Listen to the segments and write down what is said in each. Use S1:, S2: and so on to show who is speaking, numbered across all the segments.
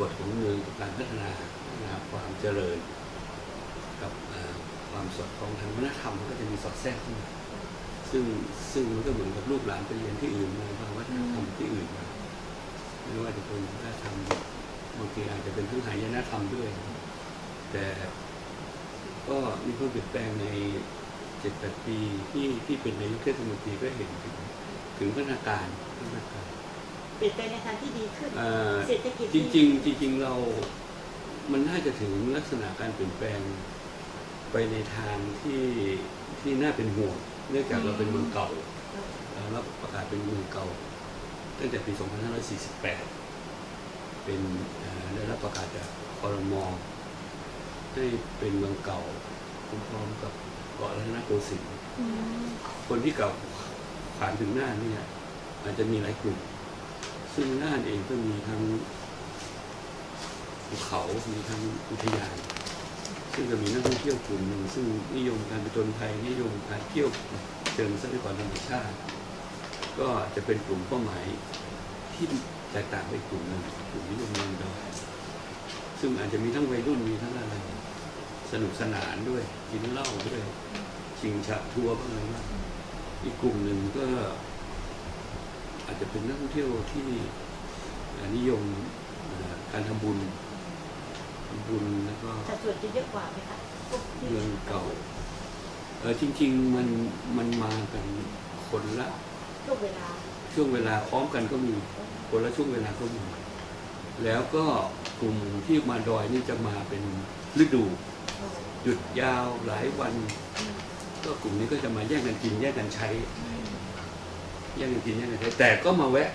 S1: บทของเมืองกับการพัฒนานะครับความเจริญ กับความสอดคล้องทางวัฒนธรรมก็จะมีสอดแทรกเข้ามาซึ่งซึ่งมันก็เหมือนกับลูกหลานไปเรียนที่อื่นมาบางวัฒนธรรมที่อื่นมาไม่ว่าจะเป็นวัฒนธรรมบางทีอาจจะเป็นทั้งหายนะธรรมด้วย แต่ก็มีความเปลี่ยนแปลงในเจ็ดแปดปีที่ที่เป็นนายกเทศมนตรีก็เห็นถึงถึงพัฒนาการพัฒนาการ
S2: เปลี่ยนแปลงในทางที่ดีขึ้น
S1: เอ่อ
S2: เศรษฐกิจ
S1: จริงๆจริงๆเรา มันน่าจะถึงลักษณะการเปลี่ยนแปลงไปในทางที่ที่น่าเป็นห่วง เนื่องจากเราเป็นเมืองเก่าเราประกาศเป็นเมืองเก่า ตั้งแต่ปี 2548 เป็นเอ่อได้รับประกาศจากคอรมอให้เป็นเมืองเก่าพร้อมๆกับเกาะรัตนโกสินทร์
S2: อืม
S1: คนที่เก่าผ่านถึงน่านเนี่ยอาจจะมีหลายกลุ่ม ซึ่งน่านเองก็มีทั้งภูเขา มีทั้งอุทยาน ซึ่งจะมีนักท่องเที่ยวกลุ่มหนึ่งซึ่งนิยมการไปจนภัยนิยมการเที่ยวเชิงทรัพยากรธรรมชาติ ก็จะเป็นกลุ่มเป้าหมายที่แตกต่างไปกลุ่มหนึ่งกลุ่มนิยมเมืองดอยซึ่งอาจจะมีทั้งวัยรุ่นมีทั้งอะไร สนุกสนานด้วยกินเหล้าด้วยชิงชักทัวร์บ้างอะไรบ้างอีกกลุ่มหนึ่งก็ อาจจะเป็นนักท่องเที่ยวที่เอ่อนิยมเอ่อการทำบุญทำบุญแล้วก็
S2: สัดส่วนจะเยอะกว่าไหมคะพวกที่
S1: เมืองเก่าเออจริง ๆ มันมันมากันคนละ
S2: ช่วงเวลา
S1: ช่วงเวลาพร้อมกันก็มีคนละช่วงเวลาก็มีแล้วก็กลุ่มที่มาดอยนี่จะมาเป็นฤดู หยุดยาวหลายวัน ก็กลุ่มนี้ก็จะมาแย่งกันกินแย่งกันใช้แย่งกันกินย่งกันใช้แต่ก็มาแวะ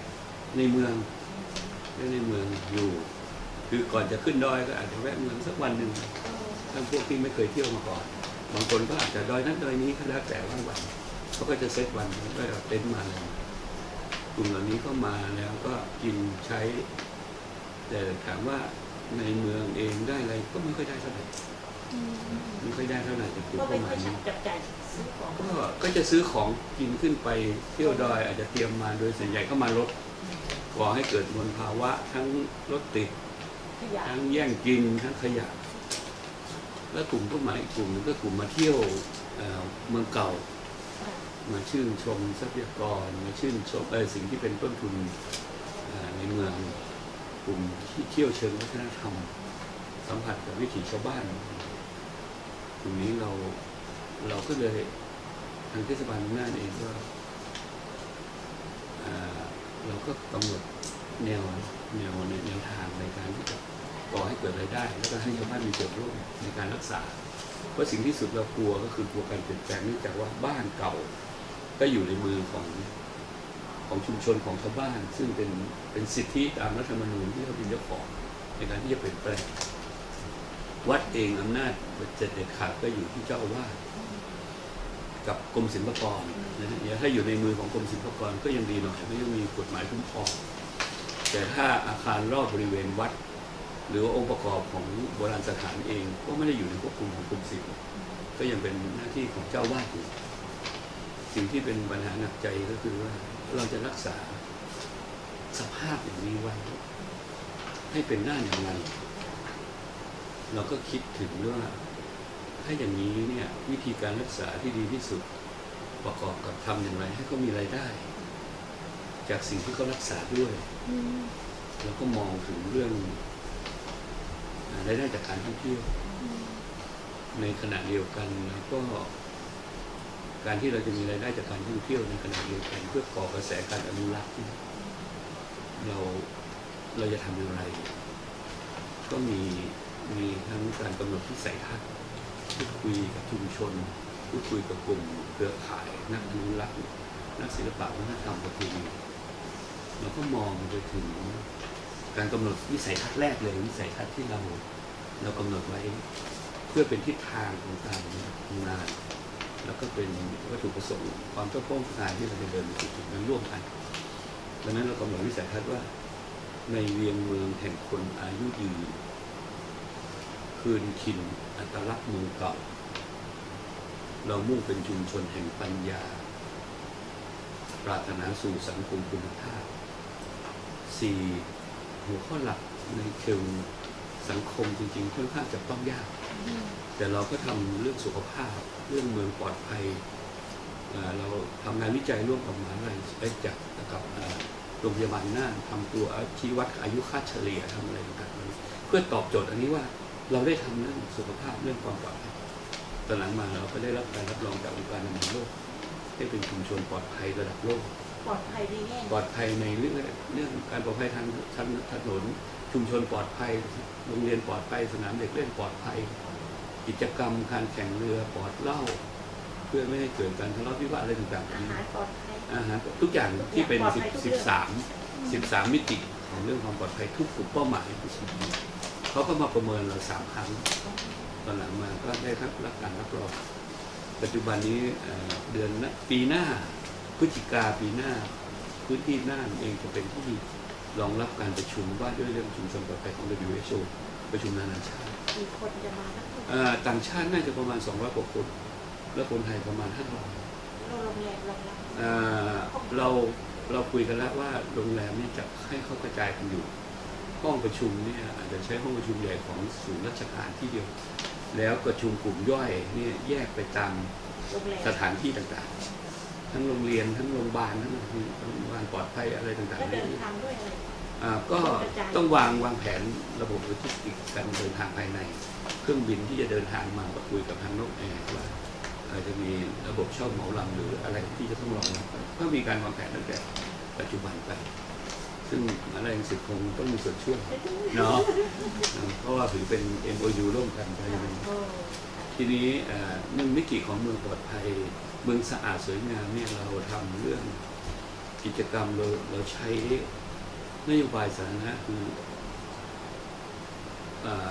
S1: ในเมืองแวะในเมืองอยู่ คือก่อนจะขึ้นดอยก็อาจจะแวะเมืองสักวันหนึ่งถ้าพวกที่ไม่เคยเที่ยวมาก่อน บางคนก็อาจจะดอยนั้นดอยนี้ก็แล้วแต่ว่าวันเขาก็จะเซตวันด้วก็เต็นท์มาเลยกลุ่มเหล่านี้ก็มาแล้วก็กินใช้ แต่ถามว่าในเมืองเองได้อะไรก็ไม่ค่อยได้เท่าไหร่ไม่ค่อยได้เท่าไหร่จากกลุ่ม
S2: เป็
S1: เป้านห
S2: ไป
S1: มานี้
S2: จับจ่ายซื้อของ
S1: ก็ก็จะซื้อของกินขึ้นไปเที่ยวดอยอาจจะเตรียมมาโดยส่วนใหญ่ก็มาลดก่อให้เกิดมลภาวะทั้งรถติด
S2: ขยะ
S1: ทั้งแย่งกินทั้งขยะ และกลุ่มเป้าหมายอีกกลุ่มหนึงก็กลุ่มมาเที่ยวเอ่อเมืองเก่า มาชื่นชมทรัพยากรมาชื่นชมเออสิ่งที่เป็นต้นทุนเอ่อในเมืองกลุ่มที่เที่ยวเชิงวัฒนธรรม สัมผัสกับวิถีชาวบ้านกลุ่มนี้เรา เราก็เลยทางเทศบาลน่านเองก็เอ่อเราก็กำหนดแนวแนวแนวทางในการที่จะก่อให้เกิดรายได้ แล้วก็ให้ชาวบ้านมีส่วนร่วมในการรักษา เพราะสิ่งที่สุดเรากลัวก็คือกลัวการเปลี่ยนแปลงเนื่องจากว่าบ้านเก่า ก็อยู่ในมือของของชุมชนของชาวบ้าน ซึ่งเป็นเป็นสิทธิตามรัฐธรรมนูญที่เขาเป็นเจ้าของในการที่จะเปลี่ยนแปลง วัดเองอำนาจจะเด็ดขาดก็อยู่ที่เจ้าอาวาส กับกรมศิลปากรนะฮะถ้าอยู่ในมือของกรมศิลปากรก็ยังดีหน่อยก็ยังมีกฎหมายคุ้มครองแต่ถ้าอาคารรอบบริเวณวัด หรือว่าองค์ประกอบของโบราณสถานเองก็ไม่ได้อยู่ในควบคุมของกรมศิลป์ก็ยังเป็นหน้าที่ของเจ้าอาวาดอยู่สิ่งที่เป็นปัญหาหนักใจก็คือว่าเราจะรักษาสภาพอย่างนี้ไว้ให้เป็นหน้าอย่างไรเราก็คิดถึงว่า ถ้าอย่างนี้เนี่ยวิธีการรักษาที่ดีที่สุดประกอบกับทำอย่างไรให้เขามีรายได้ จากสิ่งที่เขารักษาด้วย
S2: อืม
S1: เราก็มองถึงเรื่องอ่ารายได้จากการท่องเที่ยวในขณะเดียวกันแล้วก็ การที่เราจะมีรายได้จากการท่องเที่ยวในขณะเดียวกัน เพื่อก่อกระแสการอนุรักษ์เนี่ยเราเราจะทำอย่างไร ก็มีมีทั้งการกำหนดที่ใส่ทัศน์ พูดคุยกับชุมชนพูดคุยกับกลุ่มเครือข่ายนักอนุรักษ์นักศิลปะวัฒนธรรมประเพณีเราก็มองไปถึงการกำหนดวิสัยทัศน์แรกเลยวิสัยทัศน์ที่เราเรากำหนดไว้ เพื่อเป็นทิศทางของการทำงาน แล้วก็เป็นวัตถุประสงค์ความต้องการงานที่เราจะเดินไปสู่จุดนั้นร่วมกันดังนั้นเรากำหนดวิสัยทัศน์ว่า ในเวียงเมืองแห่งคนอายุยืน คืนถิ่นอัตลักษณ์เมืองเก่า เรามุ่งเป็นชุมชนแห่งปัญญา ปรารถนาสู่สังคมคุณภาพสี่หัวข้อหลักในเชิงสังคมจริงๆค่อนข้างจะต้องยาก แต่เราก็ทำเรื่องสุขภาพ เรื่องเมืองปลอดภัย เราทำงานวิจัยร่วมกับมหาวิทยาลัยไอ้จากกับโรงพยาบาลน่านทำตัวชี้วัดอายุค่าเฉลี่ยทำอะไรต่างๆเพื่อตอบโจทย์อันนี้ว่า เราได้ทำเรื่องสุขภาพเรื่องความปลอดภัยตอนหลังมาเราก็ได้รับการรับรองจากองค์การอนามัยโลกให้เป็นชุมชนปลอดภัยระดับโลก
S2: ปลอดภัยในแง่
S1: ปลอดภัยในเรื่องเรื่องการปลอดภัยทางทางถนน ชุมชนปลอดภัย โรงเรียนปลอดภัย สนามเด็กเล่นปลอดภัย กิจกรรมการแข่งเรือปลอดเหล้าเพื่อไม่ให้เกิดการทะเลาะวิวาทอะไรต่างๆ
S2: อา
S1: นี้
S2: หารปลอดภัย
S1: อาหารทุกอย่างที่เป็น
S2: ปลอดภัยทุกเรื่อง
S1: 10 13 13 มิติของเรื่องความปลอดภัยทุกกลุ่มเป้าหมาย เขาก็มาประเมินเราสามครั้งตอนหลังมาก็ได้รับรับการรับรองปัจจุบันนี้เอ่อเดือนหน้าปีหน้าพฤศจิกาปีหน้าพื้นที่น่านเองจะเป็นที่รองรับการประชุมว่าด้วยเรื่องชุมชนปลอดภัยของ WHO ประชุมนานาชาติ
S2: มีคนจะมานักท่อง
S1: เอ่อต่างชาติน่าจะประมาณ 200กว่าคน แล้วคนไทยประมาณ 500
S2: เราโรงแรมรองรับ
S1: เอ่อเราเราคุยกันแล้วว่าโรงแรมนี่จะให้เขากระจายกันอยู่ ห้องประชุมเนี่ยอาจจะใช้ห้องประชุมใหญ่ของศูนย์ราชการที่เดียว แล้วประชุมกลุ่มย่อยเนี่ยแยกไปตาม
S2: โรงแรม
S1: สถานที่ต่างๆ ทั้งโรงเรียนทั้งโรงพยาบาลทั้งโรงพยาบาลปลอดภัยอะไรต่าง
S2: แล้ว
S1: ๆ
S2: เดิ
S1: เนี่ย
S2: นทางด้วยอะไร
S1: อ่าก็ต้องวางวางแผนระบบโลจิสติกส์การเดินทางภายใน เครื่องบินที่จะเดินทางมาก็คุยกับทางนกแอร์ว่าเอ่อจะมีระบบเช่าเหมาลำหรืออะไรที่จะต้องรองรับก็มีการวางแผนตั้งแต่ปัจจุบันไป ซึ่งอะไรสิทธิ์คงต้องมีส่วนช่วยเนาะเนาะเพราะว่าถือเป็น MOU ร่วมกันไป
S2: โอ้
S1: ทีนี้เอ่อหนึ่งมิติของเมืองปลอดภัย เมืองสะอาดสวยงามเนี่ยเราทำเรื่องกิจกรรมเราเราใช้นโยบายสาธารณะคือเอ่อ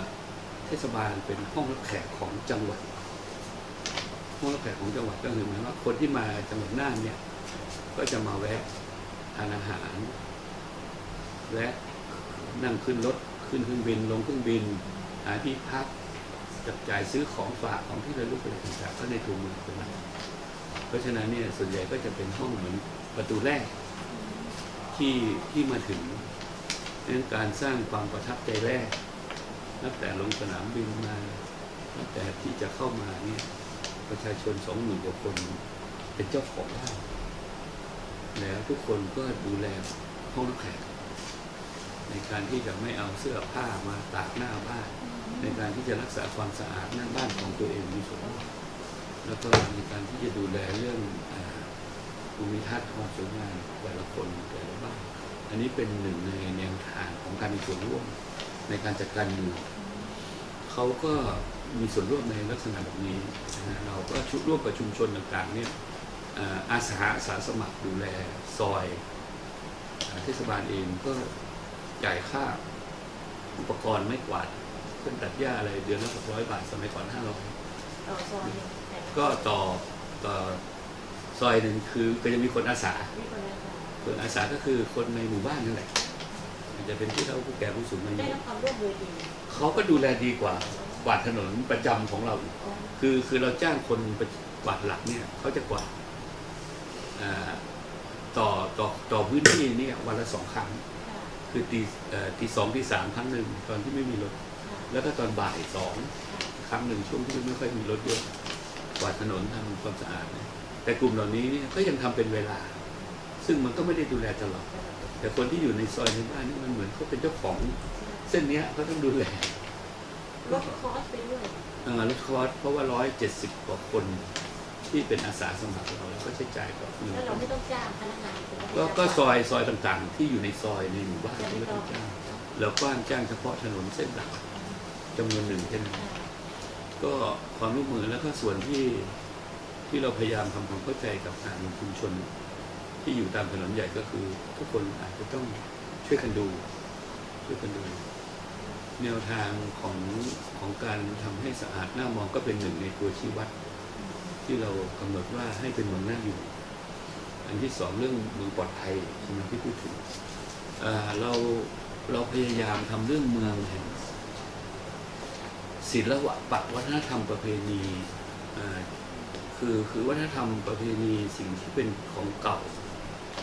S1: เทศบาลเป็นห้องรับแขกของจังหวัด ห้องรับแขกของจังหวัดก็คือหมายว่าคนที่มาจังหวัดน่านเนี่ย ก็จะมาแวะทานอาหาร แวะนั่งขึ้นรถขึ้นเครื่องบินลงเครื่องบิน หาที่พักจับจ่ายซื้อของฝากของที่ระลึกอะไรต่างๆก็ในตัวเมืองเป็นหลักเพราะฉะนั้นเนี่ยส่วนใหญ่ก็จะเป็นห้องเหมือนประตูแรกที่ที่มาถึงเรื่องการสร้างความประทับใจแรกนับแต่ลงสนามบินมานับแต่ที่จะเข้ามาเนี่ยประชาชนสองหมื่นกว่าคนเป็นเจ้าของบ้านแล้วทุกคนก็ดูแลห้องรับแขก ในการที่จะไม่เอาเสื้อผ้ามาตากหน้าบ้าน ในการที่จะรักษาความสะอาดหน้าบ้านของตัวเองมีส่วนร่วมแล้วก็ในการที่จะดูแลเรื่องอาภูมิทัศน์ความสวยงามแต่ละคนแต่ละบ้าน อันนี้เป็นหนึ่งในแนวทางของการมีส่วนร่วมในการจัดการเมืองเขาก็มีส่วนร่วมในลักษณะแบบนี้นะฮะเราก็ชุดร่วมกับชุมชนต่างๆเนี่ยอ่าอาสาอาสาสมัครดูแลซอยอ่าเทศบาลเองก็ จ่ายค่า อุปกรณ์ไม่กวาดเครื่องตัดหญ้าอะไรเดือนละหกร้อยบาท สมัยก่อนห้าร้อย
S2: ต่อซอยหนึ่งแต่ละ
S1: ก็ต่อต่อซอยหนึ่งคือก็จะมีคนอาสา
S2: มีคนละซอย
S1: คนอาสาก็คือคนในหมู่บ้านนั่นแหละอาจจะเป็นผู้เฒ่าผู้แก่ผู้สูงอา
S2: ได้
S1: ยุ
S2: รับความร่วมมือดี
S1: เขาก็ดูแลดีกว่ากวาดถนนประจำของเราอีก
S2: อ๋อ
S1: คือคือเราจ้างคนไปกวาดหลักเนี่ยเขาจะกวาดอ่าต่อต่อต่อพื้นที่เนี่ยวันละสองครั้ง
S2: ค่ะ
S1: คือตีเอ่อตีสองตีสามครั้งหนึ่งตอนที่ไม่มีรถ
S2: ค่ะ
S1: แล้วก็ตอนบ่ายสองครั้งหนึ่งช่วงที่ไม่ค่อยมีรถเยอะกวาดถนนทำความสะอาดนะแต่กลุ่มเหล่านี้เนี่ยก็ยังทำเป็นเวลา ซึ่งมันก็ไม่ได้ดูแลตลอดแต่คนที่อยู่ในซอยในบ้านนี่มันเหมือนเขาเป็นเจ้าของ เส้นเนี้ยเขาต้องดูแล
S2: ลดคอสไปด้วย
S1: เอ่อรถคอร์สเพราะว่าร้อยเจ็ดสิบกว่าคน ที่เป็นอาสาสมัครเราแล้วก็ใช้จ่ายกับเงิน
S2: แล้วเราไม่ต้องจ้างพนักงานถูไหม
S1: ก็ก็ซอยซอยต่างๆ ที่อยู่ในซอยในหมู่บ้าน
S2: จะ
S1: ที่
S2: ไม่
S1: ไม่
S2: ต้
S1: ต้
S2: อ
S1: องงจ้างเรากว้างจ้างเฉพาะถนนเส้นหลักจำนวนหนึ่งแค่นั้น
S2: ค่ะ
S1: ก็ความร่วมมือแล้วก็ส่วนที่ที่เราพยายามทำความเข้าใจกับทางชุมชน ที่อยู่ตามถนนใหญ่ก็คือ ทุกคนอาจจะต้องช่วยกันดูช่วยกันดูแนวทางของของการทำให้สะอาดหน้ามองก็เป็นหนึ่งในตัวชี้วัด ที่เรากำหนดว่าให้เป็นเมืองน่าอยู่ อันที่สองเรื่องเมืองปลอดภัยใช่ไหมที่พูดถึงเราเราพยายามทำเรื่องเมืองแห่งศิลปะวัฒนธรรมประเพณีคือคือวัฒนธรรมประเพณีสิ่งที่เป็นของเก่า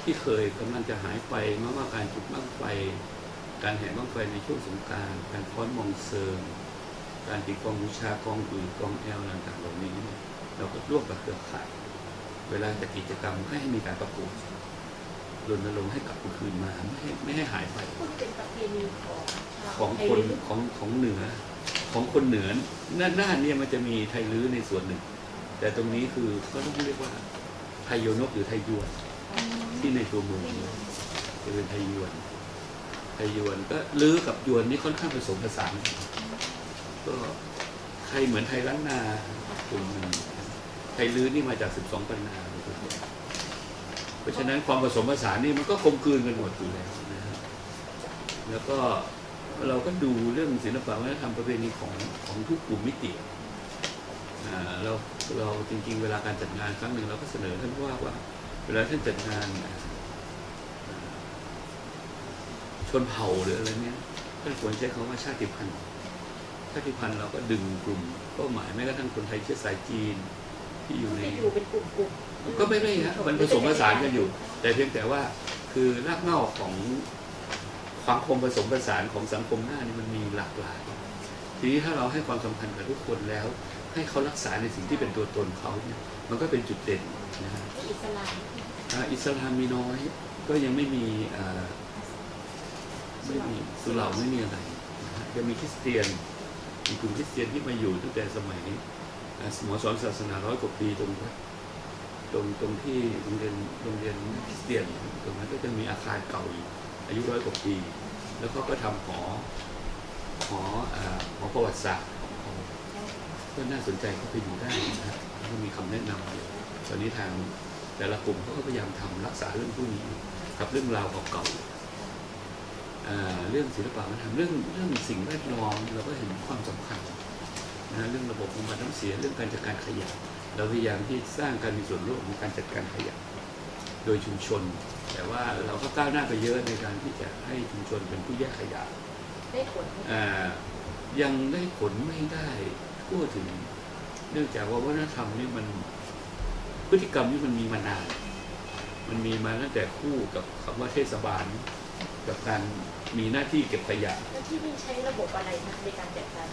S1: ที่เคยกำลังจะหายไปม่ว่าการจุดบั้งไฟการแห่บั้งไฟในช่วงสงกรารการค้อนมองเซิงการติดกองบูชากองอื่นกองแอลต่างๆเหล่านี้เนี่ย เราก็ร่วมกับเครือข่าย เวลาจะกิจกรรมให้มีการประกวดรณรงค์ให้กลับคืนมาไม่ให้ไม่ให้หายไป
S2: พูดเป็นประเพณีของชาว
S1: ของ
S2: ไทย
S1: คน
S2: ลื้อ
S1: ของของเหนือ ของคนเหนือหน้าหน้าเนี่ยมันจะมีไทยลื้อในส่วนหนึ่ง แต่ตรงนี้คือก็ต้องเรียกว่าไทยโยนกหรือไทยยวนที่ในตัวเมืองเนี่ยจะเป็นไทยยวนไทยยวนก็ลื้อกับยวนนี่ค่อนข้างผสมผสานก็ไทยเหมือนไทยล้านนากลุ่มหนึ่ง ไทยลื้อนี่มาจากสิบสองปันนาเพราะฉะนั้นความผสมผสานนี่มันก็กลมกลืนกันหมดอยู่แล้วนะครับแล้วก็เราก็ดูเรื่องศิลปะวัฒนธรรมประเพณีของของทุกกลุ่มมิติอ่าเราเราจริง ๆ เวลาการจัดงานครั้งหนึ่งเราก็เสนอท่านว่าว่า เวลาท่านจัดงานชนเผ่าหรืออะไรเนี้ยท่านควรใช้คำว่าชาติพันธุ์ชาติพันธุ์เราก็ดึงกลุ่มเป้าหมายแม้กระทั่งคนไทยเชื้อสายจีน ที่อยู่ใน
S2: ที่อยู่เป็นกลุ่มๆ
S1: ก็ไม่ไม่ฮะมันผสมผสานกันอยู่ แต่เพียงแต่ว่าคือรากเหง้าของความคมผสมผสานของสังคมหน้านี่มันมีหลากหลาย ทีนี้ถ้าเราให้ความสำคัญกับทุกคนแล้ว ให้เขารักษาในสิ่งที่เป็นตัวตนเขาเนี่ยมันก็เป็นจุดเด่นนะฮะ
S2: ที่อิสลาม
S1: อ่าอิสลามมีน้อย ก็ยังไม่มีอ่าไม่มีสุเหร่าไม่มีอะไรนะฮะยังมีคริสเตียนมีกลุ่มคริสเตียนที่มาอยู่ตั้งแต่สมัยอ่าหมอสอนศาสนาร้อยกว่าปีตรงนั้ตรงตรงที่โรงเรียนโรงเรียนคริสเตียนตรงนั้นก็จะมีอาคารเก่าอยู่อายุร้อยกว่าปี แล้วเขาก็ทำหอหอหอประวัติศาสตร์ของก็น่าสนใจก็ไปอยู่ได้นะครับก็มีคำแนะนำอยู่ตอนนี้ทางแต่ละกลุ่มเขาก็พยายามทำรักษาเรื่องพวกนี้กับเรื่องราวเก่าๆอ่าเรื่องศิลปะวัฒนธรรมเรื่องเรื่องสิ่งแวดล้อมเราก็เห็นความสำคัญ เรื่องระบบบำบัดน้ำเสียเรื่องการจัดการขยะ เราพยายามที่สร้างการมีส่วนร่วมในการจัดการขยะ โดยชุมชน แต่ว่าเราก็ก้าวหน้าไปเยอะในการที่จะให้ชุมชนเป็นผู้แยกขยะ
S2: ได้ผล
S1: อ่ายังได้ผลไม่ได้ทั่วถึง เนื่องจากว่าวัฒนธรรมนี่มันพฤติกรรมนี่มันมีมานาน มันมีมาตั้งแต่คู่กับคำว่าเทศบาล กับการมีหน้าที่เก็บขยะ
S2: แล้วที่นี่ใช้ระบบอะไรนะในการจัดการ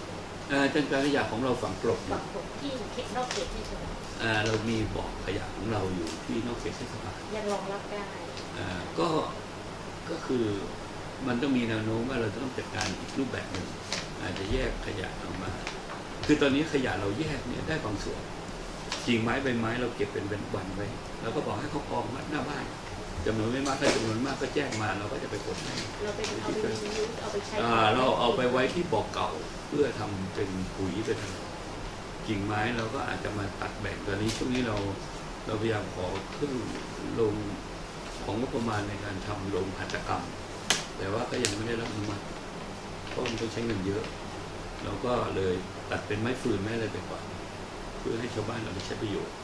S1: อ่าจัดการขยะของเราฝังกลบอยู่
S2: ฝั่งผมที่เขตนอกเขตที่ใช่ไหม
S1: อ่าเรามีบ่อขยะของเราอยู่ที่นอกเขตเทศบาล
S2: ยังรองรับได้
S1: อ่าก็ก็คือมันต้องมีแนวโน้มว่าเราจะต้องจัดการอีกรูปแบบหนึ่งอาจจะแยกขยะออกมา คือตอนนี้ขยะเราแยกเนี่ยได้บางส่วนกิ่งไม้ใบไม้เราเก็บเป็นเป็นวันไว้เราก็บอกให้เขากองไว้หน้าบ้าน จำนวนไม่มากถ้าจำนวนมากก็แจ้งมาเราก็จะไปกดให้
S2: เราไปเอาไปรีวิวเอาไปใช้
S1: อ่าเราเอาไปไว้ที่บ่อเก่าเพื่อทำเป็นปุ๋ยเป็นอะไรกิ่งไม้เราก็อาจจะมาตัดแบ่งตอนนี้ช่วงนี้เราเราพยายามขอขึ้นลงของงบประมาณในการทำโรงหัตถกรรม แต่ว่าก็ยังไม่ได้รับอนุมัติเพราะมันต้องใช้เงินเยอะ เราก็เลยตัดเป็นไม้ฟืนไม้อะไรไปก่อนเพื่อให้ชาวบ้านเราไปใช้ประโยชน์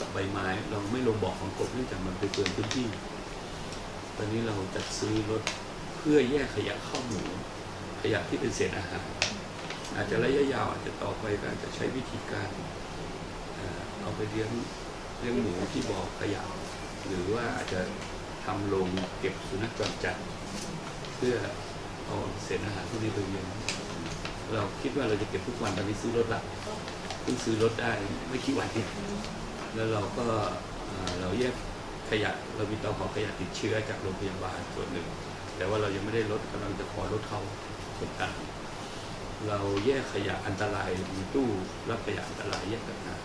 S1: กับใบไม้ เราไม่ลงบ่อของกบเนื่องจากมันไปเกินพื้นที่ ตอนนี้เราจัดซื้อรถเพื่อแยกขยะเข้าหมูขยะที่เป็นเศษอาหาร อาจจะระยะยาวอาจจะต่อไปกาจจะใช้วิธีการเอาไปเลี้ยงเลี้ยงหมูที่บ่อขยะ หรือว่าอาจจะทำโรงเก็บสุนัขจรจัด เพื่อเอาเศษอาหารพวกนี้ไปเลี้ยงเราคิดว่าเราจะเก็บทุกวันตอนนี้ซื้อรถละเพิ่งซื้อรถได้ไม่กี่วันเอง แล้วเราก็เอ่อเราแยกขยะเรามีเตาเผาขยะติดเชื้อจากโรงพยาบาลส่วนหนึ่ง แต่ว่าเรายังไม่ได้ลดกำลังจะขอลดเขาส่วนต่างเราแยกขยะอันตรายมีตู้รับขยะอันตรายแยกต่างหาก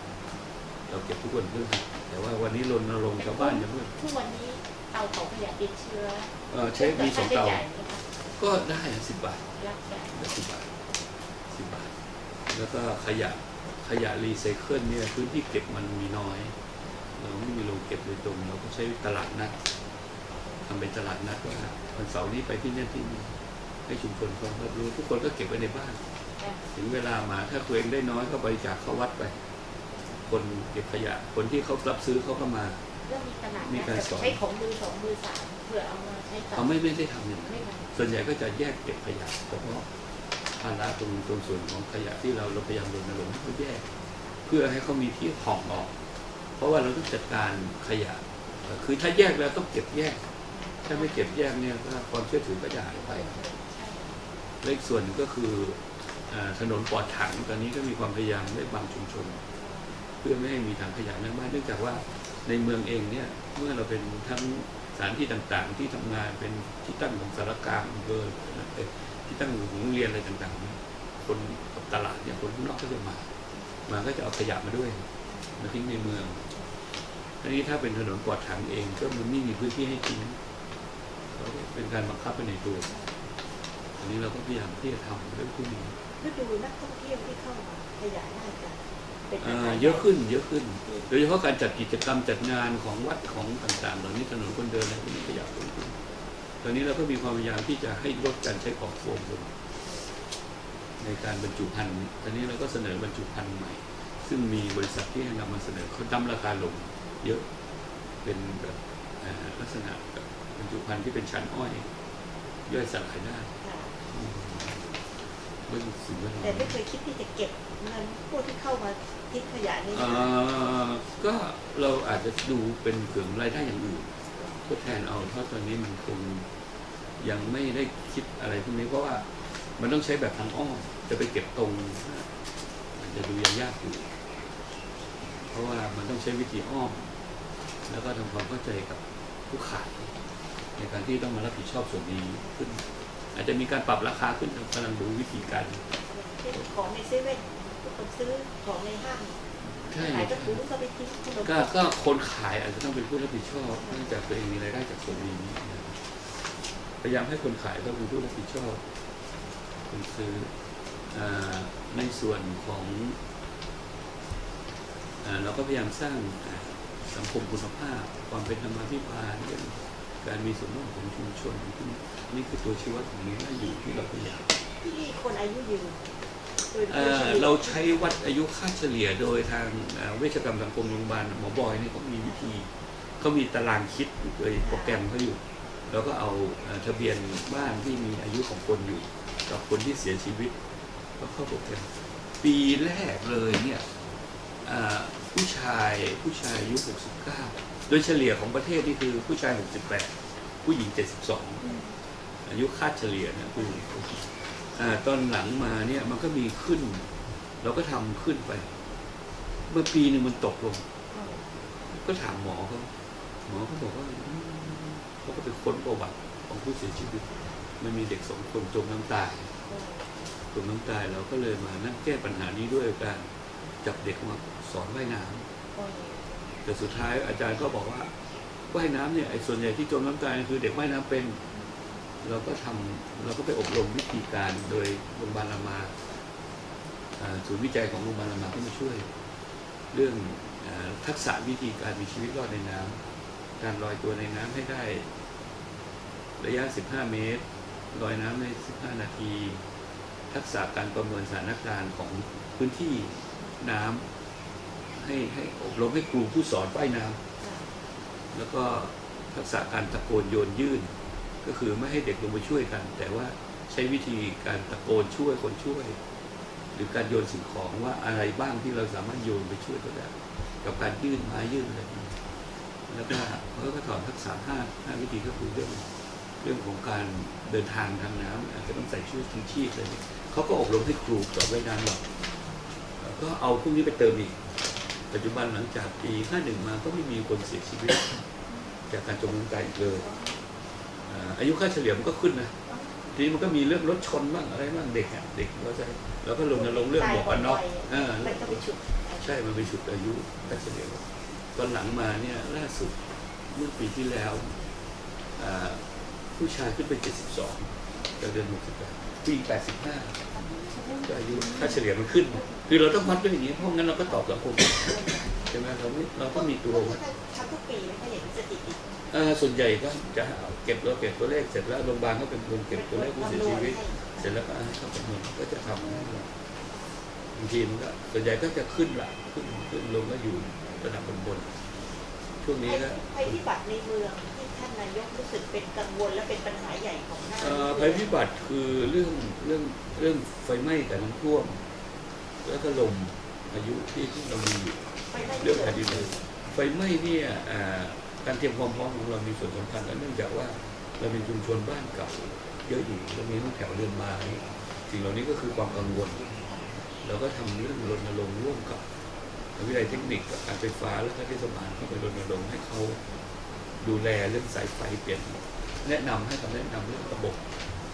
S1: เราเก็บทุกวันเพื่อแต่ว่าวันนี้รณรงค์ชาวบ้านยังไม่
S2: ทุกวันนี้เตาเผาขยะติดเชื้อ
S1: เอ่อใช้มีสองเตา
S2: ค่ใช้จ่ยไหมคะ
S1: ก็ได้สิบบาท
S2: รับได้
S1: ได้สิบบาทสิบบาท แล้วก็ขยะ ขยะรีไซเคิลเนี่ยพื้นที่เก็บมันมีน้อย เราไม่มีโรงเก็บโดยตรง เราก็ใช้ตลาดนัดทำเป็นตลาดนัดว่าวันเสาร์นี้ไปที่นี่ที่นี่ให้ชุมชนเขารับรู้ทุกคนก็เก็บไว้ในบ้าน
S2: ได้
S1: ถึงเวลามาถ้าตัวเองได้น้อยก็บริจาคเข้าวัดไป คนเก็บขยะ คนที่เขารับซื้อเขาก็มา
S2: เรื่องมีตลาด
S1: มีการสอน
S2: ใช้ของมือสองมือสามเพื่อเอามาใช้ต่อ
S1: เขาไม่ไม่ได้ทำอย่างนั้น
S2: ไม่ท
S1: ส่วนใหญ่ก็จะแยกเก็บขยะเฉพาะ ภาระตรงตรงส่วนของขยะที่เราเราพยายามรณรงค์ให้เขาแยกเพื่อให้เขามีที่ห่องออก เพราะว่าเราต้องจัดการขยะ คือถ้าแยกแล้วต้องเก็บแยก ถ้าไม่เก็บแยกเนี่ยก็ความเชื่อถือก็จะหายไปเล็กส่วนก็คืออถนนปลอดถังตอนนี้ก็มีความพยายามในบางชุมชน เพื่อไม่ให้มีถังขยะในบ้านเนื่องจากว่าในเมืองเองเนี่ยเมื่อเราเป็นทั้งสถานที่ต่างๆ ที่ทำงานเป็นที่ตั้งของสารกลางอำเภอเอ่อ ที่ตั้งของโรงเรียนอะไรต่างๆเนี่ยคนกับตลาดเนี่ยคนข้างนอกก็จะมา มาก็จะเอาขยะมาด้วย มาทิ้งในเมืองทีนี้ถ้าเป็นถนนปลอดถังเอง ก็มันไม่มีพื้นที่ให้ทิ้งก็เป็นการบังคับไปในตัว อันนี้เราก็พยายามที่จะทำเรื่องพวกนี้
S3: ฤดูนักท่องเที่ยวที่เข้ามาขยายน่าจะเป็นปัญ
S1: อ่า
S3: หา
S1: เยอะขึ้นเยอะขึ้น โดยเฉพาะการจัดกิจกรรมจัดงานของวัดของต่างๆเหล่านี้ถนนคนเดินอะไรพวกนี้ขยับเพิ่มขึ้น ตอนนี้เราก็มีความพยายามที่จะให้ลดการใช้ของโฟมลงในการบรรจุภัณฑ์ตอนนี้เราก็เสนอบรรจุภัณฑ์ใหม่ ซึ่งมีบริษัทที่นำมาเสนอเขาดำราคาลง เยอะเป็นแบบอ่าลักษณะแบบบรรจุภัณฑ์ที่เป็นชั้นอ้อย ย่อยสลายได้
S3: ค่ะ
S1: อืมเรื่องสิ่งแวดล้อ
S3: แต่
S1: ม
S3: ไม่เคยคิดที่จะเก็บเงินพวกที่เข้ามาทิ้งขยะนี่
S1: เอ่อก็เราอาจจะดูเป็นเกื่องรายได้อย่างอื่น ทดแทนเอาเพราะตอนนี้มันคงยังไม่ได้คิดอะไรพวกนี้เพราะว่ามันต้องใช้แบบทางอ้อมจะไปเก็บตรงมันจะดูยังยากอยู่เพราะว่ามันต้องใช้วิธีอ้อม แล้วก็ทำความเข้าใจกับผู้ขายในการที่ต้องมารับผิดชอบส่วนนี้ขึ้น อาจจะมีการปรับราคาขึ้นกำลังดูวิธีการ
S3: ของในเซเว่นคนซื้อของในห้าง
S1: ใช่
S3: ขายกระถุงก็ไปทิ้งขนม
S1: ก็ก็คนขายอาจจะต้องเป็นผู้รับผิดชอบเนื่องจากตัวเองมีรายได้จากส่วนนี้นะครับพยายามให้คนขายต้องเป็นผู้รับผิดชอบคนซื้ออาในส่วนของอาเราก็พยายามสร้างอ่าสังคมคุณภาพ ความเป็นธรรมาภิบาลเรื่องการมีส่วนร่วมของชุมชนที่นี่คือตัวชี้วัดของนี้น่าอยู่ที่เราพยายาม
S3: ที่นี่คนอายุยืนโดย
S1: เอ่
S3: โดย
S1: อ
S3: เฉลี่ย
S1: เราใช้วัดอายุค่าเฉลี่ยโดยทางเอ่อเวชกรรมสังคมโรงพยาบาลหมอบอยนี่เขามีวิธีเขามีตารางคิดโดยโปรแกรมเขาอยู่ แล้วก็เอาเอ่อทะเบียนบ้านที่มีอายุของคนอยู่ กับคนที่เสียชีวิตก็เข้าโปรแกรมปีแรกเลยเนี่ยอ่าผู้ชายผู้ชายอายุ 69 โดยเฉลี่ยของประเทศนี่คือผู้ชาย 68 ผู้หญิง 72 อายุคาดเฉลี่ยนะคืออ่า ตอนหลังมาเนี่ยมันก็มีขึ้น เราก็ทำขึ้นไป เมื่อปีหนึ่งมันตกลง ก็ถามหมอเขาหมอเขาบอกว่าเขาก็ไปค้นประวัติของผู้เสียชีวิต มันมีเด็กสองคนจมน้ำตายจมน้ำตายเราก็เลยมานั่งแก้ปัญหานี้ด้วยการจับเด็กมาสอนว่ายน้ำแต่สุดท้ายอาจารย์ก็บอกว่าว่ายน้ำเนี่ยไอ้ส่วนใหญ่ที่จมน้ำตายคือเด็กว่ายน้ำเป็น เราก็ทำเราก็ไปอบรมวิธีการโดยโรงพยาบาลรามาอ่าศูนย์วิจัยของโรงพยาบาลรามาก็มาช่วย เรื่องอาทักษะวิธีการมีชีวิตรอดในน้ำการลอยตัวในน้ำให้ได้ ระยะ 15 เมตรลอยน้ำใน 15 นาที ทักษะการประเมินสถานการณ์ของพื้นที่น้ำให้ให้อบรมให้ครูผู้สอนว่ายน้ำแล้วก็ทักษะการตะโกนโยนยื่น ก็คือไม่ให้เด็กลงไปช่วยกัน แต่ว่าใช้วิธีการตะโกนช่วยคนช่วย หรือการโยนสิ่งของว่าอะไรบ้างที่เราสามารถโยนไปช่วยเขาได้ กับการยื่นไม้ยื่นอะไรนี้แล้วก็เขาก็ถอนทักษะห้าห้าวิธีก็คือเรื่องเรื่องของการเดินทางทางน้ำอาจจะต้องใส่ชุดชูชีพอะไรเนี่ยเขาก็อบรมให้ครูสอนว่ายน้ำเราแล้วก็เอาพวกนี้ไปเติมอีก ปัจจุบันหลังจากปี 51 มาก็ไม่มีคนเสียชีวิต จากการจมน้ำตายอีกเลย อ่าอายุค่าเฉลี่ยมันก็ขึ้นนะทีนี้มันก็มีเรื่องรถชนบ้างอะไรบ้างเด็กอะเด็กเราจะแล้วก็ลงนลงค์เรื่องหมวกกันน็อกอ่า
S3: มันก็ไปฉุด
S1: ใช่มันไปฉุดอายุค่าเฉลี่ยตอนหลังมาเนี่ยล่าสุดเมื่อปีที่แล้วอ่าผู้ชายขึ้นไป 72จากเดือน68ผู้หญิง85ก็ อายุค่าเฉลี่ยมันขึ้น คือเราต้องวัดด้วยอย่างนี้เพราะงั้นเราก็ตอบสังคมใช่ไหมเราไม่เราต้องมีตัววัด
S3: ทำทุกปีไหมคะอย่างนี้สถิติ
S1: อ่าส่วนใหญ่ก็จะเอาเก็บเราเก็บตัวเลขเสร็จแล้วโรงพยาบาลก็เป็นคนเก็บตัวเลขผู้เสียชีวิต เสร็จแล้วก็ให้เขาประเมินก็จะทำให้เราบางทีมันก็ส่วนใหญ่ก็จะขึ้นละขึ้นขึ้นลงก็อยู่ระดับบนบนๆช่วงนี้ก็
S3: ภัยพิบัติในเมืองที่ท่า นนายกรู้สึกเป็นกังวลและเป็นปัญหาใหญ่ของหน้า
S1: เอ่อภัยพิบัติคือเรื่องเรื่องเรื่องไฟไหม้กับน้ำท่วม แล้วก็ลมอายุที่ที่เรามีอยู่
S3: ไฟไหม้
S1: เรื่องแผ่นดินไหวไฟไหม้เนี่ยอ่าการเตรียมความพร้อมของเรามีส่วนสำคัญและเนื่องจากว่าเราเป็นชุมชนบ้านเก่าเยอะอยู่เรามีห้องแถวเรือนไม้สิ่งเหล่านี้ก็คือความกังวลเราก็ทำเรื่องรณรงค์ร่วมกับมหาวิทยาลัยเทคนิคกับการไฟฟ้าและก็เทศบาลเข้าไปรณรงค์ให้เขา ดูแลเรื่องสายไฟเปลี่ยนแนะนำให้คำแนะนำเรื่องระบบ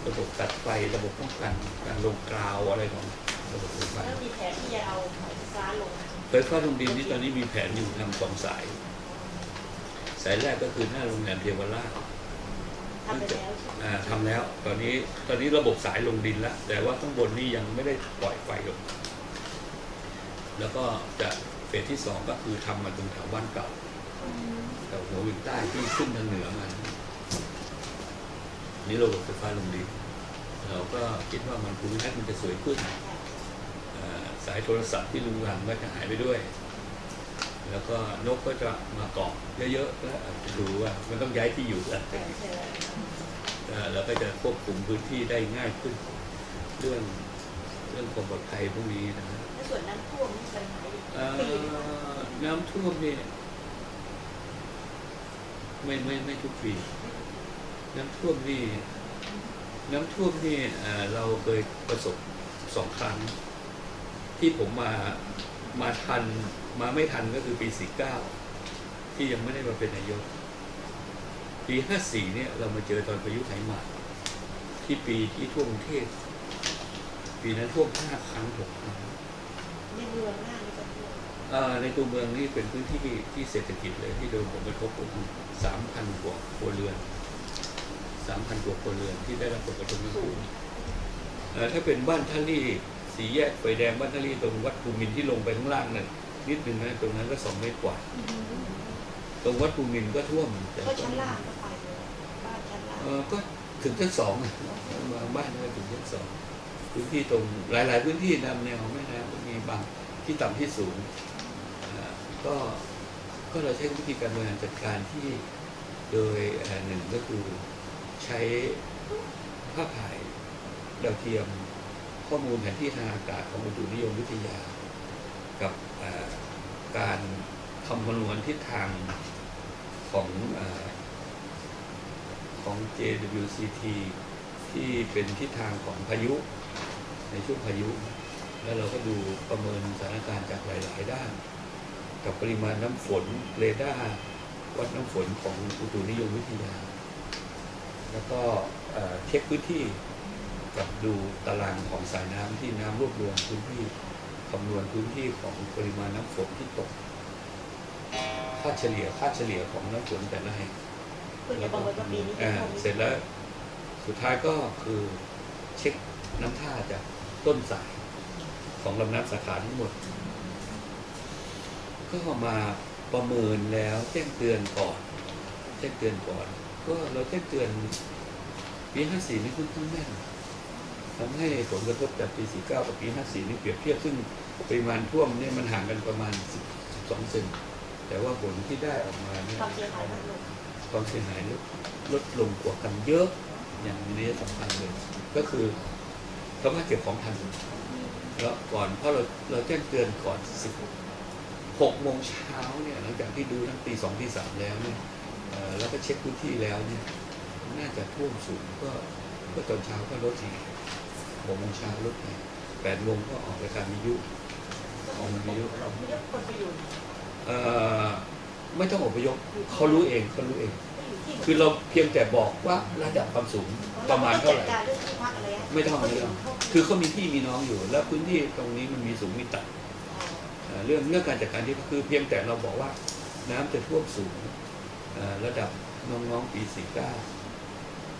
S1: ระบบตัดไฟระบบป้องกันการลงกราวอะไรของระบบไฟฟ้า
S3: แล้วมีแผนที่จะเอาไฟฟ้าลง
S1: ไฟฟ้าลงดินนี่ตอนนี้มีแผนอยู่ทำสองสาย สายแรกก็คือหน้าโรงแรมเทวราช
S3: ทำไปแล้วใช่ไหม
S1: อ่าทำแล้ว ตอนนี้ตอนนี้ระบบสายลงดินแล้ว แต่ว่าข้างบนนี่ยังไม่ได้ปล่อยไฟลง แล้วก็จะเฟสที่สองก็คือทำมาตรงแถวบ้านเก่าแถว หัววิงใต้ที่ขึ้นทางเหนือมานี่ระบบไฟฟ้าลงดินเราก็คิดว่ามันภูมิทัศน์มันจะสวยขึ้นอ่าสายโทรศัพท์ที่ลุงรังก็จะหายไปด้วย แล้วก็นกก็จะมาเกาะเยอะๆแล้วอาจจะดูว่ามันต้องย้ายที่อยู่แล้ว
S3: ใช่ใช่
S1: เอ่อแล้วก็จะควบคุมพื้นที่ได้ง่ายขึ้น เรื่องเรื่องความปลอดภัยพวกนี้นะฮะ
S3: แล้วส่วนน้ำท่วมนี่ปัญหาอีก
S1: เอ่
S3: ปีหนึ่ง
S1: อน้ำท่วมเนี่ย ไม่ไม่ไม่ทุกปี น้ำท่วมนี่ น้ำท่วมนี่เราเคยประสบสองครั้ง ที่ผมมามาทันมาไม่ทันก็คือปีสี่เก้าที่ยังไม่ได้มาเป็นนายก ปีห้าสี่เนี่ยเรามาเจอตอนพายุไหหมาที่ปีที่ท่วมกรุงเทพปีนั้นท่วมห้าครั้งหกครั้ง
S3: ในเมืองหน้านี่ก็ท่วม
S1: เอ่อ ในตัวเมืองนี่เป็นพื้นที่ที่เศรษฐกิจเลยที่โดนผลกระทบสามพันกว่าครัวเรือนสามพันกว่าครัวเรือนที่ได้รับผลกระทบน้ำท่วมเอ่อถ้าเป็นบ้านท่าลี่สีแยกไฟแดงบ้านท่าลี่ตรงวัดภูมินทร์ที่ลงไปข้างล่างนั่นนิดนึงนะตรงนั้นก็สองเมตรกว่า ตรงวัดภูมินทร์ก็ท่วมแต่
S3: ก็ชั้นล่างก็ไปเลยบ้านชั้นล่าง
S1: เออก็ถึงชั้นสองอะบางบ้านก็ถึงชั้นสองพื้นที่ตรงหลาย ๆ พื้นที่นำแนวแม่น้ำก็มีบางที่ต่ำที่สูงอ่า ก็ก็เราใช้วิธีการบริหารจัดการที่โดยหนึ่งก็คือใช้ภาพถ่ายดาวเทียมข้อมูลแผนที่ทางอากาศของอุตุนิยมวิทยา กับการคำนวณทิศทางของอของ JWCT ที่เป็นทิศทางของพายุในช่วงพายุ แล้วเราก็ดูประเมินสถานการณ์จากหลาย ๆ ด้าน กับปริมาณน้ำฝนเรดาร์วัดน้ำฝนของอุตุนิยมวิทยา แล้วก็เอ่อเช็คพื้นที่กับดูตารางของสายน้ำที่น้ำรวบรวมพื้นที่คำนวณพื้นที่ของปริมาณน้ำฝนที่ตก ค่าเฉลี่ยค่าเฉลี่ยของน้ำฝนแต่ละแห่ง
S3: เพื่อจะประเมินว่าปีนี้จะ
S1: อ่า
S3: ท่วม
S1: เสร็จแล้วสุดท้ายก็คือเช็คน้ำท่าจากต้นสายของลำน้ำสาขาทั้งหมด ก็มาประเมินแล้วแจ้งเตือนก่อนแจ้งเตือนก่อน ก็เราแจ้งเตือนปีห้าสี่นี่ค่อนข้างแม่นทำให้ผลกระทบจากปีสี่เก้ากับปีห้าสี่นี่เปรียบเทียบซึ่งปริมาณท่วมเนี่ยมันห่างกันประมาณสิบสองเซนแต่ว่าผลที่ได้ออกมาเนี่ย
S3: ความเสียหายลดลง
S1: ความเสียหายลดลดลงกว่ากันเยอะอย่างนี้สำคัญเลยก็คือสามารถเก็บของทันแล้วก่อนเพราะเราเราแจ้งเตือนก่อนสิบ หกโมงเช้าเนี่ยหลังจากที่ดูทั้งตีสองตีสามแล้วเนี่ยเอ่อแล้วก็เช็คพื้นที่แล้วเนี่ยน่าจะท่วมสูงก็ก็ตอนเช้าก็ลดอีกหกโมงเช้าลดไปแปดโมงก็ออกรายการวิทยุออกวิทยุ
S3: ไม่ได้คนไปอยู่
S1: เอ่อไม่ต้องอพยพเขารู้เองเขารู้เอง
S3: ไม่อยู่ที่
S1: คือเราเพียงแต่บอกว่าระดับความสูงประมาณเท่าไหร่
S3: จัดการเรื่องที่พักอะไรอะ
S1: ไม่ต้องไม่ต้องคือเขามีที่มีน้องอยู่ แล้วพื้นที่ตรงนี้มันมีสูงมีต่ำ เรื่องเรื่องการจัดการที่คือเพียงแต่เราบอกว่าน้ำจะท่วมสูงระดับน้องๆปีสี่เก้า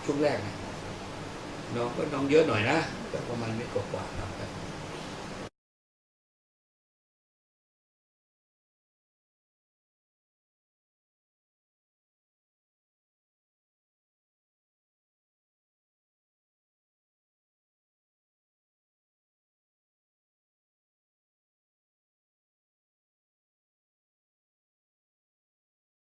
S1: ช่วงแรกนะน้องก็น้องเยอะหน่อยนะแต่ประมาณเมตรกว่าๆนะครับ